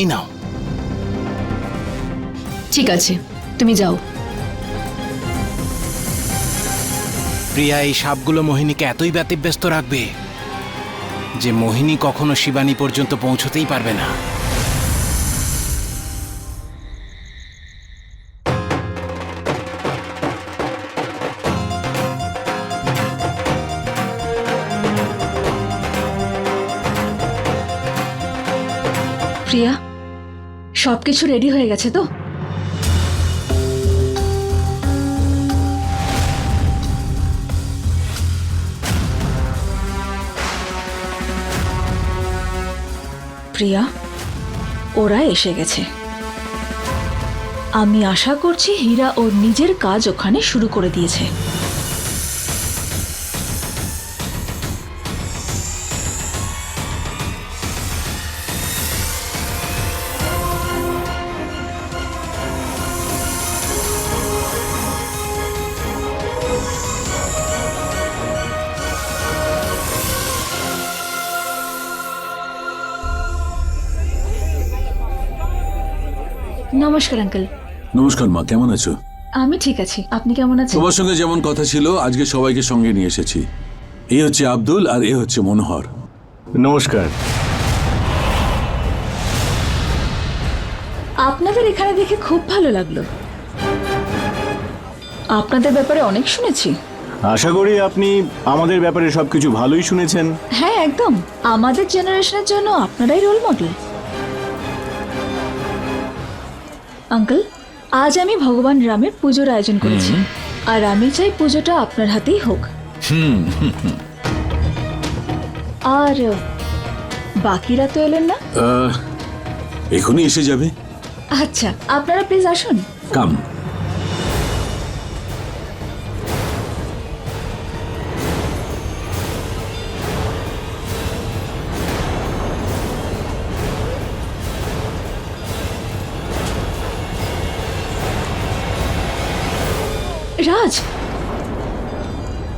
এই নাও। ঠিক আছে তুমি যাও। প্রিয়া এই সাপগুলো মোহিনীকে এতই ব্যতিব্যস্ত রাখবে যে মোহিনী কখনো শিবানী পর্যন্ত পৌঁছতেই পারবে না। প্রিয়া? সবকিছু রেডি হয়ে গেছে তো? প্রিয়া, ওরা এসে গেছে। আমি আশা করছি হীরা ওর নিজের কাজ ওখানে শুরু করে দিয়েছে। নমস্কার আঙ্কেল নমস্কার মা কেমন আছো? আমি ঠিক আছি। আপনি কেমন আছেন? তোমার সঙ্গে যেমন কথা ছিল আজকে সবাইকে সঙ্গে নিয়ে এসেছি। এই হচ্ছে আব্দুল আর এ হচ্ছে মনোহর। নমস্কার। আপনাদের এখানে দেখে খুব ভালো লাগল। আপনাদের ব্যাপারে অনেক শুনেছি। আশা করি আপনি আমাদের ব্যাপারে সবকিছু ভালোই শুনেছেন। হ্যাঁ একদম। আমাদের জেনারেশনের জন্য আপনারাই রোল মডেল আঙ্কেল আজ আমি ভগবান রামের পুজোর আয়োজন করেছি। আর আমি চাই পুজোটা আপনার হাতেই হোক। আর বাকিরা তো এলেন না? এখনই এসে যাবে। আচ্ছা আপনারা প্লিজ আসুন। কাম।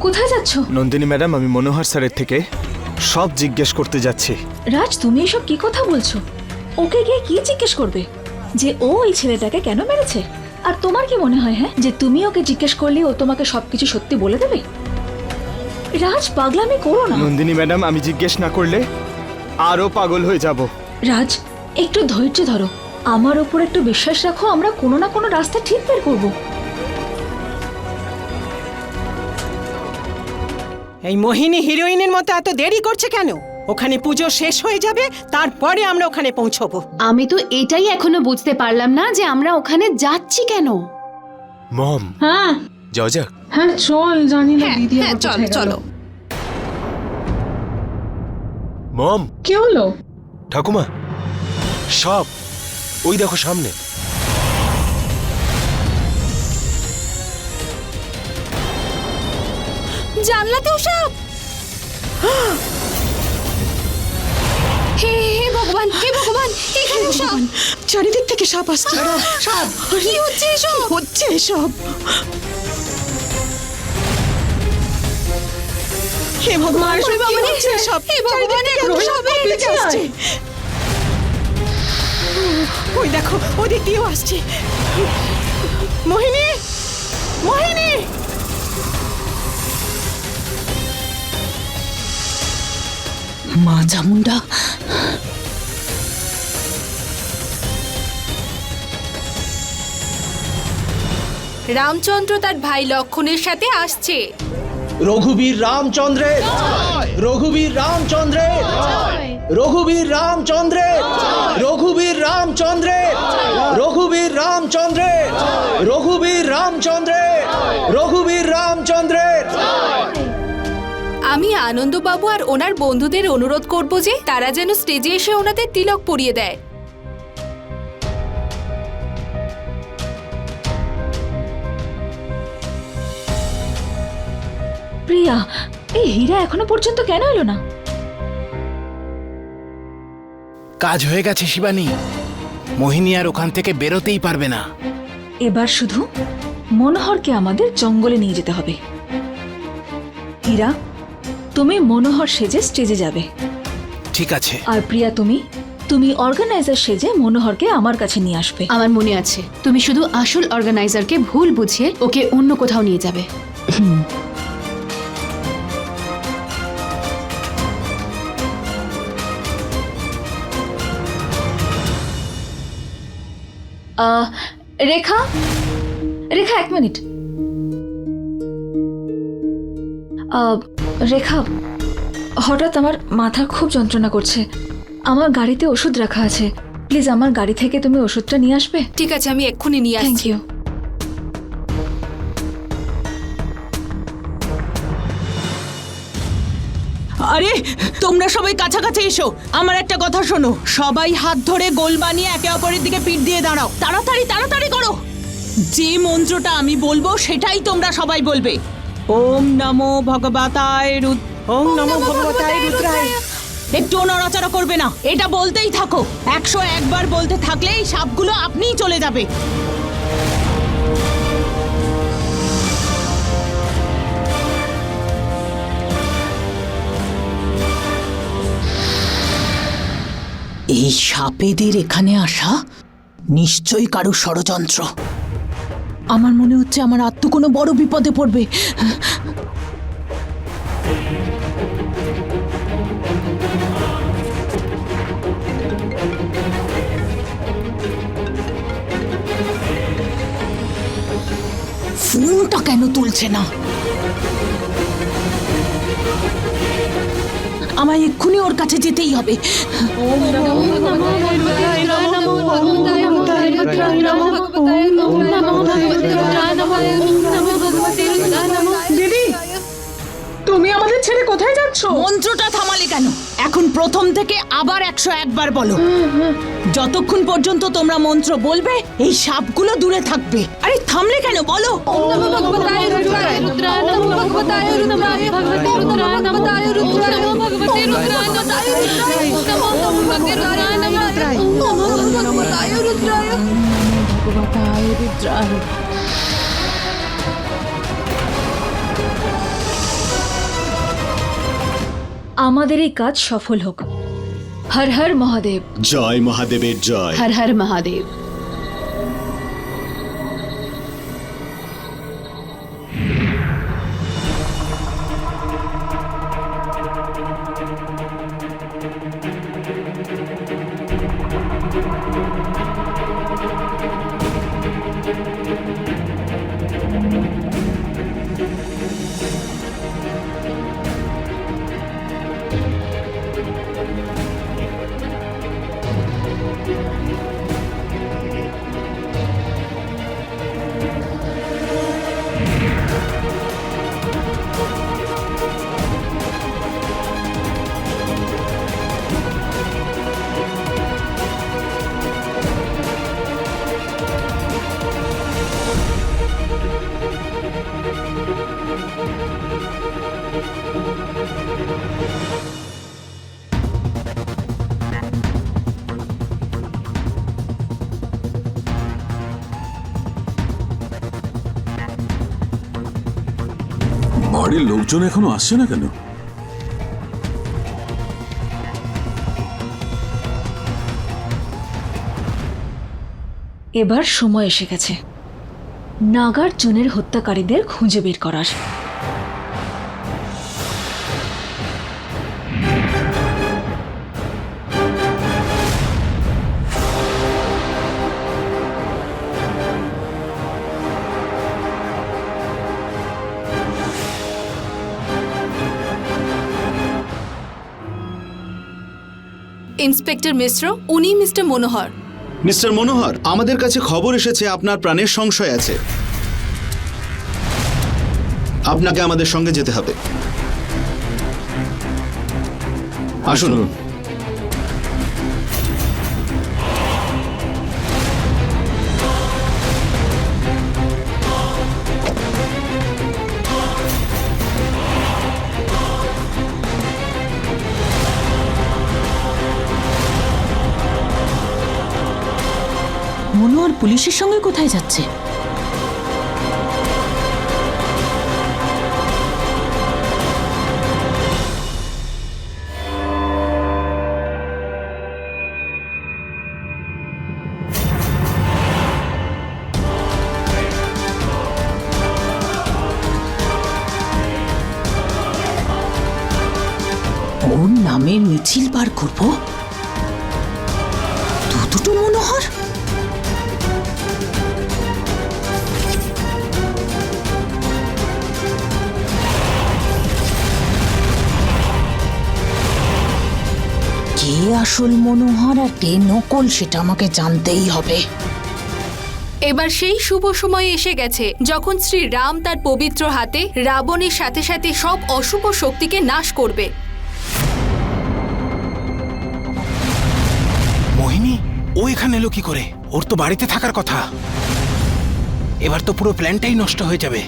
কোথায় যাচ্ছ? নন্দিনী ম্যাডাম আমি মনোহর স্যারের থেকে সব জিজ্ঞেস করতে যাচ্ছি। রাজ তুমি এসব কি কথা বলছো? ওকে গিয়ে কি জিজ্ঞেস করবে? যে ও এই ছেলেটাকে কেন মেরেছে? আর তোমার কি মনে হয় হ্যাঁ? যে তুমি ওকে জিজ্ঞেস করলে ও তোমাকে সবকিছু সত্যি বলে দেবে? রাজ পাগলামি করো না। নন্দিনী ম্যাডাম আমি জিজ্ঞেস না করলে আরও পাগল হয়ে যাব। রাজ একটু ধৈর্য ধরো। আমার ওপর একটু বিশ্বাস রাখো আমরা কোনো না কোনো রাস্তা ঠিক বের করব। এই মোহিনী হিরোইনের মতো এত দেরি করছে কেন? ওখানে পুজো শেষ হয়ে যাবে তারপরে আমরা ওখানে পৌঁছবো। আমি তো এটাই এখনও বুঝতে পারলাম না যে আমরা ওখানে যাচ্ছি কেন। মম হ্যাঁ। যাওয়া যাক। হ্যাঁ চল জানি না দিদি হ্যাঁ চলো চলো মম। কি হলো? ঠাকুমা সব ওই দেখো সামনে। জানলাতেও সাপ? হে হে ভগবান হে ভগবান এখানেও সাপ। চারিদিক থেকে সাপ আসছে। সাপ। কি হচ্ছে এসব? হচ্ছে এসব? হে ভগবান কি হচ্ছে এসব? হে ভগবান, এত সাপ যায়। আসছে। ওই দেখো ওদিক দিয়েও আসছে। মোহিনী মোহিনী! মা চামুন্ডা রামচন্দ্র তার ভাই লক্ষণের সাথে আসছে। রঘুবীর রামচন্দ্রের রঘুবীর রামচন্দ্রের রঘুবীর রামচন্দ্রের রঘুবীর রামচন্দ্রের রঘুবীর রামচন্দ্রের রঘুবীর রামচন্দ্রের রঘুবীর রামচন্দ্রের আমি আনন্দবাবু আর ওনার বন্ধুদের অনুরোধ করব যে তারা যেন স্টেজে এসে ওনাদের তিলক পরিয়ে দেয়। প্রিয়া এই হীরা এখনও পর্যন্ত কেন এলো না? কাজ হয়ে গেছে শিবানী। মোহিনী আর ওখান থেকে বেরোতেই পারবে না। এবার শুধু মনোহরকে আমাদের জঙ্গলে নিয়ে যেতে হবে। হীরা তুমি মনোহর সেজে স্টেজে যাবে। ঠিক আছে। আর প্রিয়া তুমি তুমি অর্গানাইজার সেজে মনোহরকে আমার কাছে নিয়ে আসবে। আমার মনে আছে তুমি শুধু আসল অর্গানাইজারকে ভুল বুঝিয়ে ওকে অন্য কোথাও নিয়ে যাবে। আহ, রেখা রেখা এক মিনিট। রেখা হঠাৎ আমার মাথা খুব যন্ত্রণা করছে। আমার গাড়িতে ওষুধ রাখা আছে। প্লিজ আমার গাড়ি থেকে তুমি ওষুধটা নিয়ে আসবে? ঠিক আছে আমি এক্ষুনি নিয়ে থ্যাংক আসছি ইউ আরে তোমরা সবাই কাছাকাছি এসো। আমার একটা কথা শোনো। সবাই হাত ধরে গোল বানিয়ে একে অপরের দিকে পিঠ দিয়ে দাঁড়াও। তাড়াতাড়ি তাড়াতাড়ি করো। যে মন্ত্রটা আমি বলব সেটাই তোমরা সবাই বলবে। ওম নমো ভগবতায় রুদ ওম নমো ভগবতায় রুদ্রায়। একটু নড়াচড়া করবে না এটা বলতেই থাকো। একশো একবার বলতে থাকলে এই সাপগুলো আপনিই চলে যাবে। এই সাপেদের এখানে আসা নিশ্চয়ই কারও ষড়যন্ত্র। আমার মনে হচ্ছে আমার আত্ম কোনো বড় বিপদে পড়বে ফোনটা কেন তুলছে না আমায় এক্ষুনি ওর কাছে যেতেই হবে দিদি তুমি আমাদের ছেড়ে কোথায় যাচ্ছ মন্ত্রটা থামালে কেন এখন প্রথম থেকে আবার একশো একবার বলো যতক্ষণ পর্যন্ত তোমরা মন্ত্র বলবে এই সাপগুলো দূরে থাকবে আরে থামলে কেন বলো আমাদের এই কাজ সফল হোক। হর হর মহাদেব। জয় মহাদেবের জয়। হর হর মহাদেব। বাড়ির লোকজন এখনও আসছে না কেন? এবার সময় এসে গেছে। নাগার্জুনের হত্যাকারীদের খুঁজে বের করার। ইন্সপেক্টর মিশ্র, উনি মিস্টার মনোহর। মিস্টার মনোহর, আমাদের কাছে খবর এসেছে আপনার প্রাণের সংশয় আছে। আপনাকে আমাদের সঙ্গে যেতে হবে। আসুন। পুলিশের সঙ্গে কোথায় যাচ্ছে? আসল মনোহর আর কে নকল সেটা আমাকে জানতেই হবে। এবার সেই শুভ সময় এসে গেছে যখন শ্রী রাম তার পবিত্র হাতে রাবণের সাথে সাথে সব অশুভ শক্তিকে নাশ করবে। মোহিনী ও এখানে এলো কি করে? ওর তো বাড়িতে থাকার কথা। এবার তো পুরো প্ল্যানটাই নষ্ট হয়ে যাবে।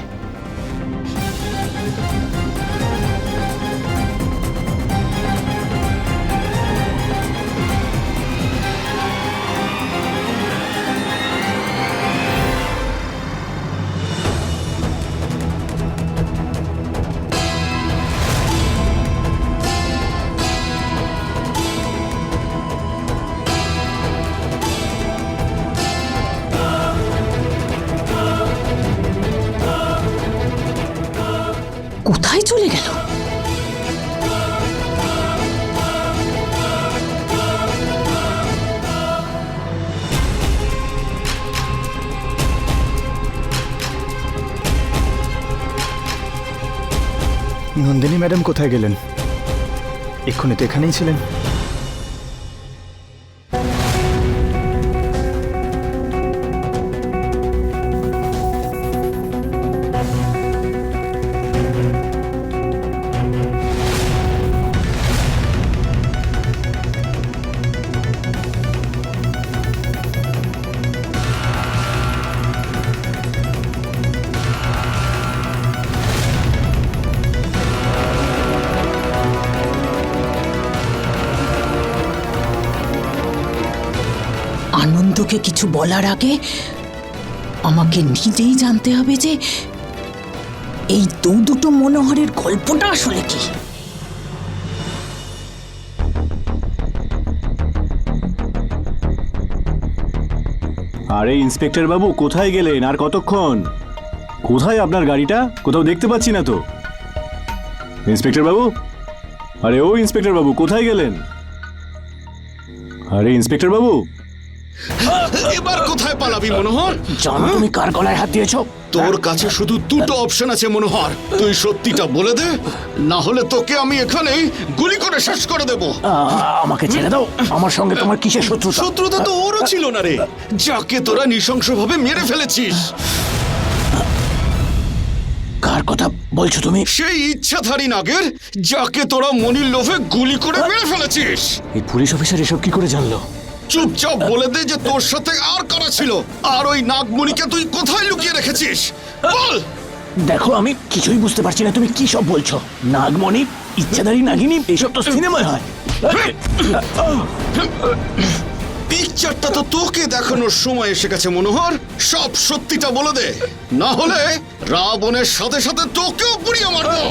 ম্যাডাম কোথায় গেলেন? এক্ষুনি তো এখানেই ছিলেন। কিছু বলার আগে আমাকে নিজেই জানতে হবে যে এই দু দুটো মনোহরের গল্পটা আসলে কি। আরে, ইন্সপেক্টর বাবু, কোথায় গেলেন? আর কতক্ষণ? কোথায় আপনার গাড়িটা? কোথাও দেখতে পাচ্ছি না তো। ইন্সপেক্টর বাবু? আরে, ও ইন্সপেক্টর বাবু, কোথায় গেলেন? আরে, ইন্সপেক্টর বাবু এবার কোথায় পালাবি মনোহর? জানো তুমি কার গলায় হাত দিয়েছ? তোর কাছে শুধু দুটো অপশন আছে মনোহর। তুই সত্যিটা বলে দে না হলে তোকে আমি এখানেই গুলি করে শেষ করে দেব। আমাকে ছেড়ে দাও। আমার সঙ্গে তোমার কিসের শত্রুতা? তো ওরও ছিল না রে যাকে তোরা নৃশংসভাবে মেরে ফেলেছিস। কার কথা বলছো তুমি? সেই ইচ্ছাধারী নাগের যাকে তোরা মনির লোভে গুলি করে মেরে ফেলেছিস। এই পুলিশ অফিসার এসব কি করে জানলো? চুপচাপ বলে দে যে তোর সাথে আর কারা ছিল। আর ওই নাগমণিকে তুই কোথায় লুকিয়ে রেখেছিস? বল! দেখো আমি কিছুই বুঝতে পারছি না তুমি কি সব বলছো? নাগমণি ইচ্ছাধারী নাগিনী এসব তো সিনেমায় হয়। পিকচারটা তো তোকে দেখানোর সময় এসে গেছে মনোহর। সব সত্যিটা বলে দে। না হলে রাবণের সাথে সাথে তোকেও পুড়িয়ে মারবো।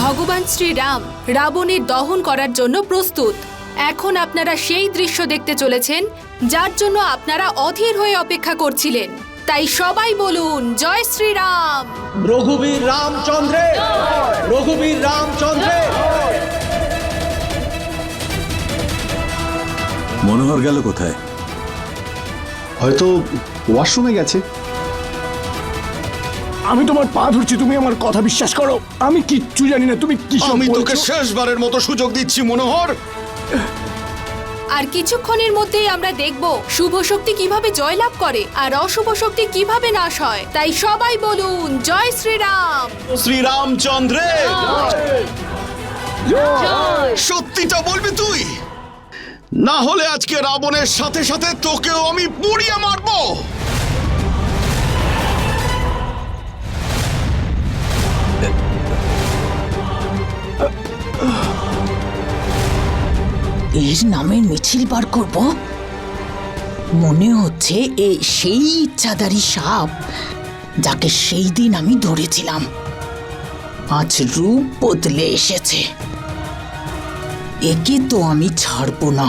ভগবান শ্রীরাম রাবণের দহন করার জন্য প্রস্তুত। এখন আপনারা সেই দৃশ্য দেখতে চলেছেন যার জন্য আপনারা অধীর হয়ে অপেক্ষা করছিলেন। তাই সবাই বলুন জয় শ্রীরাম! রঘুবীর রামচন্দ্রে! রঘুবীর রামচন্দ্রে! মনোহর গেল কোথায়? হয়তো ওয়াশরুমে গেছে। আমি তোমার পা ধরছি তুমি আমার কথা বিশ্বাস করো। আমি কিচ্ছু জানি না তুমি কি আমি তোকে? শেষবারের মতো সুযোগ দিচ্ছি মনোহর। আর কিছুক্ষণের মধ্যেই আমরা দেখব শুভ শক্তি কীভাবে জয়লাভ করে আর অশুভ শক্তি কীভাবে নাশ হয়। তাই সবাই বলুন জয় শ্রীরাম। শ্রীরামচন্দ্রে। সত্যিটা বলবি তুই? না হলে আজকে রাবণের সাথে সাথে তোকেও আমি পুড়িয়ে মারবো। এর নামের মিছিল বার করব? মনে হচ্ছে এ সেই ইচ্ছাদারী সাপ যাকে সেই দিন আমি ধরেছিলাম। আজ রূপ বদলে এসেছে। একে তো আমি ছাড়বো না।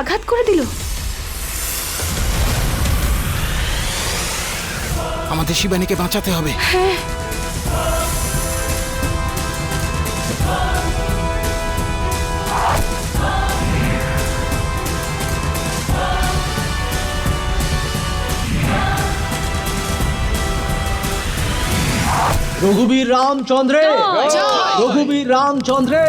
আঘাত করে দিল। আমাদের শিবানীকে বাঁচাতে হবে। রঘুবীর রামচন্দ্রে! রঘুবীর রামচন্দ্রে!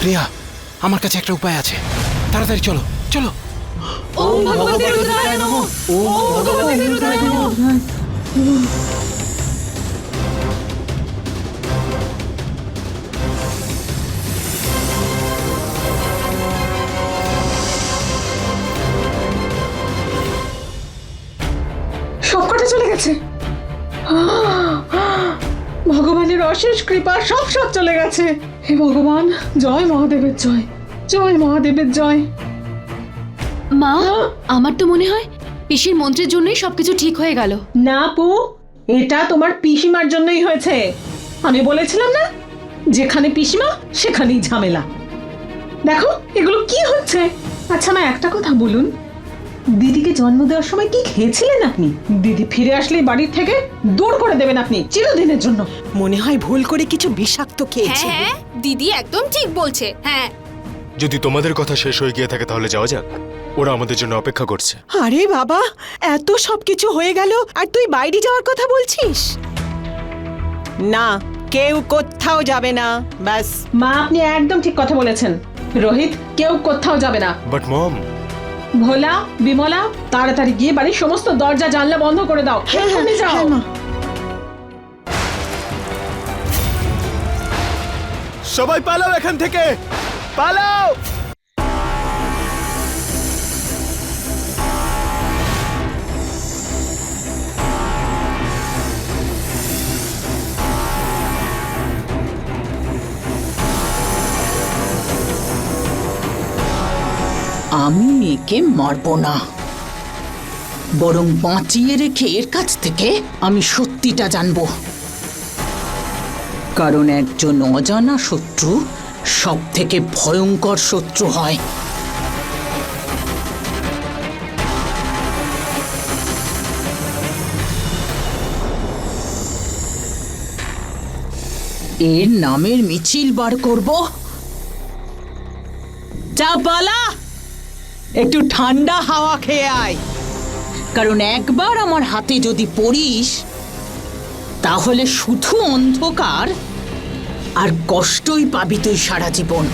প্রিয়া আমার কাছে একটা উপায় আছে। তাড়াতাড়ি চলো চলো। ওম ভগবতে রুদ্রায় নমঃ ওম ভগবতে রুদ্রায় নমঃ সবকটা চলে গেছে। ভগবানের অশেষ কৃপা সব সব চলে গেছে। হে ভগবান জয় মহাদেবের জয় জয় মহাদেবের জয়। মা আমার তো মনে হয় পিসির মন্ত্রের জন্যই সবকিছু ঠিক হয়ে গেল। না পু এটা তোমার পিসিমার জন্যই হয়েছে। আমি বলেছিলাম না যেখানে পিসিমা সেখানেই ঝামেলা। দেখো এগুলো কি হচ্ছে? আচ্ছা মা একটা কথা বলুন। দিদিকে জন্ম দেওয়ার সময় কি খেয়েছিলেন আপনি? দিদি ফিরে আসলে বাড়ির থেকে দূর করে দেবেন আপনি চিরদিনের জন্য। মনে হয় ভুল করে কিছু বিষাক্ত খেয়েছি। হ্যাঁ দিদি একদম ঠিক বলছে হ্যাঁ। যদি তোমাদের কথা শেষ হয়ে গিয়ে থাকে তাহলে যাওয়া যাক। ওরা আমাদের জন্য অপেক্ষা করছে। আরে বাবা এত সবকিছু হয়ে গেল আর তুই বাইরে যাওয়ার কথা বলছিস? না কেউ কোথাও যাবে না ব্যাস। মা আপনি একদম ঠিক কথা বলেছেন। রোহিত কেউ কোথাও যাবে না। বাট মম ভোলা বিমলা তাড়াতাড়ি গিয়ে বাড়ির সমস্ত দরজা জানলা বন্ধ করে দাও। এক্ষুনি যাও। সবাই পালাও এখান থেকে। পালাও! আমি মেয়েকে মারব না। বরং বাঁচিয়ে রেখে এর কাছ থেকে আমি সত্যিটা জানব। কারণ একজন অজানা শত্রু সব থেকে ভয়ঙ্কর শত্রু হয়। এর নামের মিছিল বার করব। যা বালা! একটু ঠান্ডা হাওয়া খেয়ে আয়। কারণ একবার আমার হাতে যদি পড়িস, তাহলে শুধু অন্ধকার আর কষ্টই পাবি তুই সারা জীবন।